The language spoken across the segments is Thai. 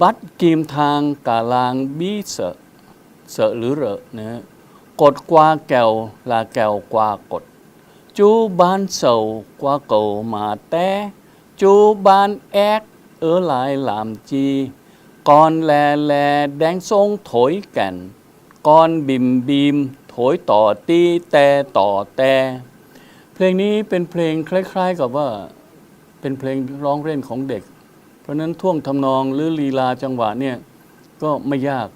บัดกีมทางกาลางบีเสอะเสอะหรือเหรอะนะกดกว่าแก้วลาแก้วกว่ากด จูบานเสากว่าเก่ามาแต่จูบานแอกเออหลายหลามจีก่อนแลแลแดงทรงถอยแก่นก่อนบิมบีมถอยต่อตีแต่ต่อแต่เพลงนี้เป็นเพลงคล้าย ๆ กับว่าเป็นเพลงร้องเล่นของเด็ก ราะนั้นท่วงทำนองหรือลีลาจังหวะเนี่ยก็ไม่ยาก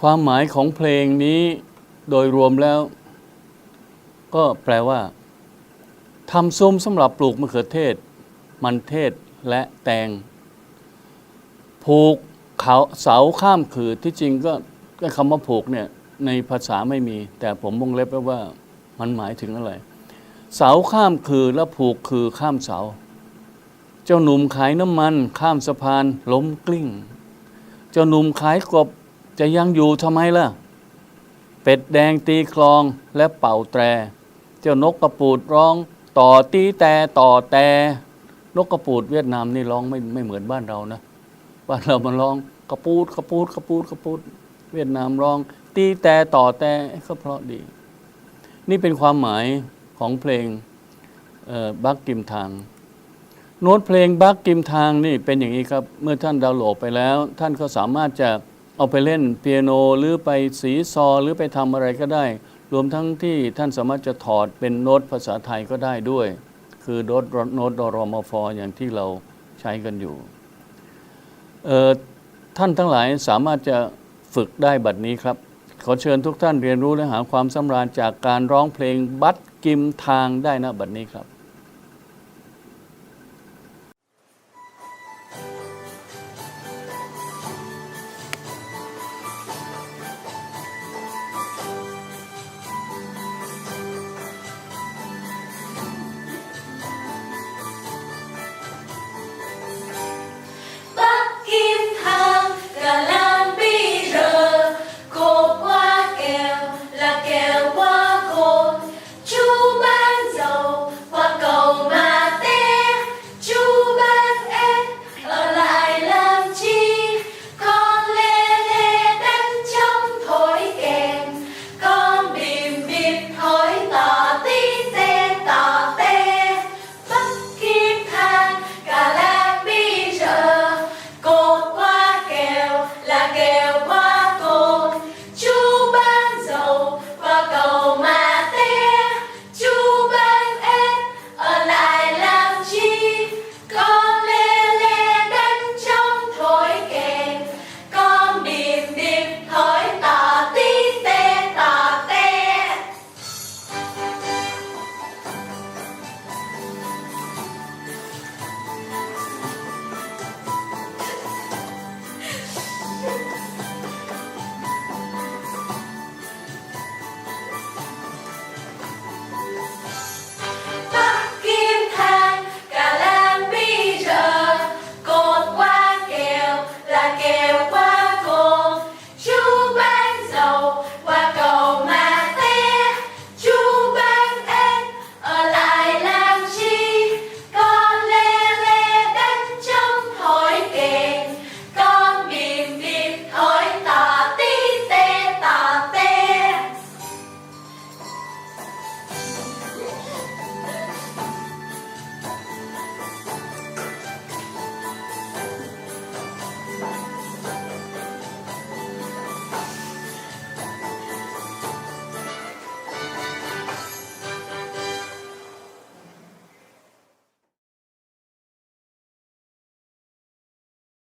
ความหมายของเพลงนี้โดยรวมแล้ว ก็แปลว่าทำซุ้มสำหรับปลูกมะเขือเทศ มันเทศและแตง ผูกเขาเสาข้ามขือที่จริงก็ก็คำว่าผูกเนี่ยในภาษาไม่มี แต่ผมวงเล็บไว้ว่ามันหมายถึงอะไร เสาข้ามคือและผูกคือข้ามเสา เจ้าหนุ่มขายน้ำมันข้ามสะพานล้มกลิ้ง เจ้าหนุ่มขายกบจะยังอยู่ทำไมล่ะ เป็ดแดงตีคลองและเป่าแตร เจ้านกกระปูดร้อง ต่อตีแต่ต่อแต่ นกกระปูดเวียดนามนี่ร้องไม่ไม่เหมือนบ้านเรานะ บ้านเรามันร้องกระปูดกระปูดกระปูดกระปูด เวียดนามร้อง ตีแต่ต่อแต่ก็เพราะดี นี่เป็นความหมายของเพลงบักกิมทาง โน้ตเพลงบักกิมทางนี่เป็นอย่างนี้ครับ เมื่อท่านดาวน์โหลดไปแล้ว ท่านก็สามารถจะเอาไปเล่นเปียโนหรือไปสีซอ หรือไปทำอะไรก็ได้ รวมทั้งที่ท่านสามารถจะถอดเป็นโน้ตภาษาไทยก็ได้ด้วย คือโน้ตโน้ตดรอมฟออย่างที่เราใช้กันอยู่ท่านทั้งหลายสามารถจะฝึกได้บัดนี้ครับ ขอเชิญทุกท่านเรียนรู้และหาความสำราญจากการร้องเพลงบัดกิมทางได้นะบัดนี้ครับ